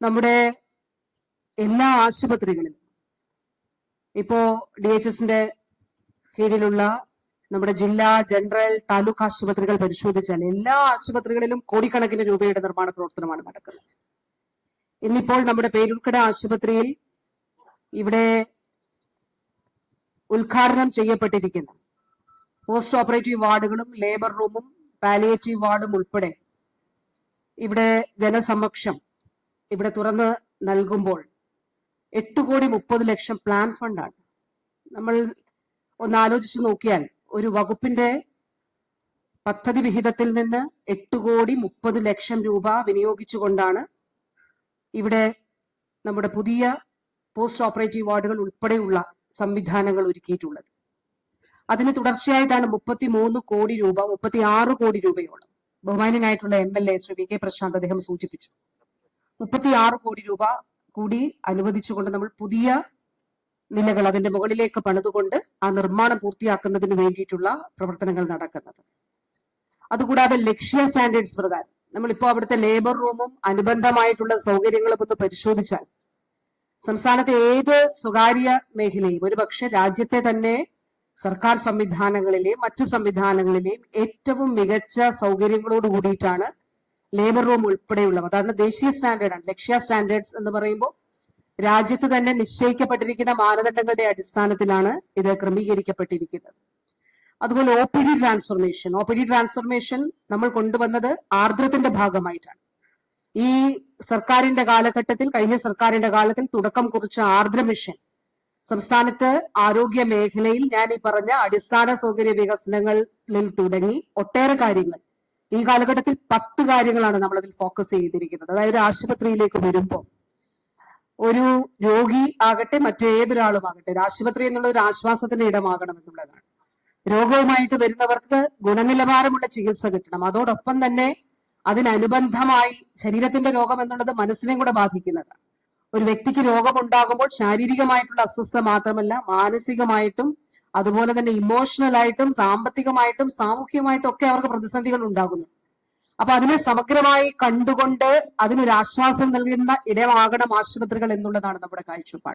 നമ്മുടെ എല്ലാ ആശുപത്രികളിലും. ഇപ്പോ ഡി എച്ച് എസിന്റെ കീഴിലുള്ള നമ്മുടെ ജില്ലാ ജനറൽ താലൂക്ക് ആശുപത്രികൾ പരിശോധിച്ചാൽ എല്ലാ ആശുപത്രികളിലും കോടിക്കണക്കിന് രൂപയുടെ നിർമ്മാണ പ്രവർത്തനമാണ് നടക്കുന്നത്. ഇന്നിപ്പോൾ നമ്മുടെ പേരൂർക്കട ആശുപത്രിയിൽ ഇവിടെ ഉദ്ഘാടനം ചെയ്യപ്പെട്ടിരിക്കുന്ന. പോസ്റ്റ് ഓപ്പറേറ്റീവ് വാർഡുകളും ലേബർ റൂമും പാലിയേറ്റീവ് വാർഡും ഉൾപ്പെടെ ഇവിടെ ജനസമക്ഷം ഇവിടെ തുറന്ന് നൽകുമ്പോൾ എട്ട് കോടി മുപ്പത് ലക്ഷം പ്ലാൻ ഫണ്ടാണ് നമ്മൾ ഒന്ന് ആലോചിച്ച് നോക്കിയാൽ ഒരു വകുപ്പിന്റെ പദ്ധതി വിഹിതത്തിൽ നിന്ന് എട്ട് കോടി മുപ്പത് ലക്ഷം രൂപ വിനിയോഗിച്ചുകൊണ്ടാണ് ഇവിടെ നമ്മുടെ പുതിയ പോസ്റ്റ് ഓപ്പറേറ്റീവ് വാർഡുകൾ ഉൾപ്പെടെയുള്ള സംവിധാനങ്ങൾ ഒരുക്കിയിട്ടുള്ളത്. അതിന് തുടർച്ചയായിട്ടാണ് മുപ്പത്തി മൂന്ന് കോടി രൂപ മുപ്പത്തി ആറ് കോടി രൂപയോളം ബഹുമാനായിട്ടുള്ള M L A Shri V K Prashant അദ്ദേഹം സൂചിപ്പിച്ചു. മുപ്പത്തി ആറ് കോടി രൂപ കൂടി അനുവദിച്ചുകൊണ്ട് നമ്മൾ പുതിയ നിലകൾ അതിന്റെ മുകളിലേക്ക് പണിതുകൊണ്ട് ആ നിർമ്മാണം പൂർത്തിയാക്കുന്നതിന് വേണ്ടിയിട്ടുള്ള പ്രവർത്തനങ്ങൾ നടക്കുന്നത്. അതുകൂടാതെ ലക്ഷ്യ സ്റ്റാൻഡേർഡ്സ് പ്രകാരം നമ്മളിപ്പോ അവിടുത്തെ ലേബർ റൂമും അനുബന്ധമായിട്ടുള്ള സൗകര്യങ്ങളും ഒന്ന് പരിശോധിച്ചാൽ സംസ്ഥാനത്തെ ഏത് സ്വകാര്യ മേഖലയും ഒരുപക്ഷെ രാജ്യത്തെ തന്നെ സർക്കാർ സംവിധാനങ്ങളിലെയും മറ്റു സംവിധാനങ്ങളിലെയും ഏറ്റവും മികച്ച സൗകര്യങ്ങളോട് കൂടിയിട്ടാണ് ലേബർ റൂം ഉൾപ്പെടെയുള്ളവ അതാണ് ദേശീയ സ്റ്റാൻഡേർഡാണ് ലക്ഷ്യ സ്റ്റാൻഡേർഡ്സ് എന്ന് പറയുമ്പോൾ രാജ്യത്ത് തന്നെ നിശ്ചയിക്കപ്പെട്ടിരിക്കുന്ന മാനദണ്ഡങ്ങളുടെ അടിസ്ഥാനത്തിലാണ് ഇത് ക്രമീകരിക്കപ്പെട്ടിരിക്കുന്നത്. അതുപോലെ O P D transformation O P D transformation നമ്മൾ കൊണ്ടുവന്നത് ആർദ്രത്തിന്റെ ഭാഗമായിട്ടാണ്. ഈ സർക്കാരിന്റെ കാലഘട്ടത്തിൽ കഴിഞ്ഞ സർക്കാരിന്റെ കാലത്തിൽ തുടക്കം കുറിച്ച ആർദ്ര മിഷൻ സംസ്ഥാനത്ത് ആരോഗ്യ മേഖലയിൽ ഞാൻ ഈ പറഞ്ഞ അടിസ്ഥാന സൗകര്യ വികസനങ്ങളിൽ തുടങ്ങി ഒട്ടേറെ കാര്യങ്ങൾ ഈ കാലഘട്ടത്തിൽ പത്ത് കാര്യങ്ങളാണ് നമ്മൾ അതിൽ ഫോക്കസ് ചെയ്തിരിക്കുന്നത്. അതായത് ആശുപത്രിയിലേക്ക് വരുമ്പോൾ ഒരു രോഗി ആകട്ടെ മറ്റേതൊരാളും ആകട്ടെ ഒരു ആശുപത്രി എന്നുള്ള ഒരു ആശ്വാസത്തിന്റെ ഇടമാകണം എന്നുള്ളതാണ് രോഗവുമായിട്ട് വരുന്നവർക്ക് ഗുണനിലവാരമുള്ള ചികിത്സ കിട്ടണം. അതോടൊപ്പം തന്നെ അതിനനുബന്ധമായി ശരീരത്തിന്റെ രോഗം എന്നുള്ളത് മനസ്സിനെയും കൂടെ ബാധിക്കുന്നതാണ്. ഒരു വ്യക്തിക്ക് രോഗമുണ്ടാകുമ്പോൾ ശാരീരികമായിട്ടുള്ള അസ്വസ്ഥ മാത്രമല്ല മാനസികമായിട്ടും അതുപോലെ തന്നെ ഇമോഷണൽ ആയിട്ടും സാമ്പത്തികമായിട്ടും സാമൂഹ്യമായിട്ടും ഒക്കെ അവർക്ക് പ്രതിസന്ധികൾ ഉണ്ടാകുന്നു. അപ്പൊ അതിനെ സമഗ്രമായി കണ്ടുകൊണ്ട് അതിനൊരു ആശ്വാസം നൽകുന്ന ഇടമാകണം ആശുപത്രികൾ എന്നുള്ളതാണ് നമ്മുടെ കാഴ്ചപ്പാട്.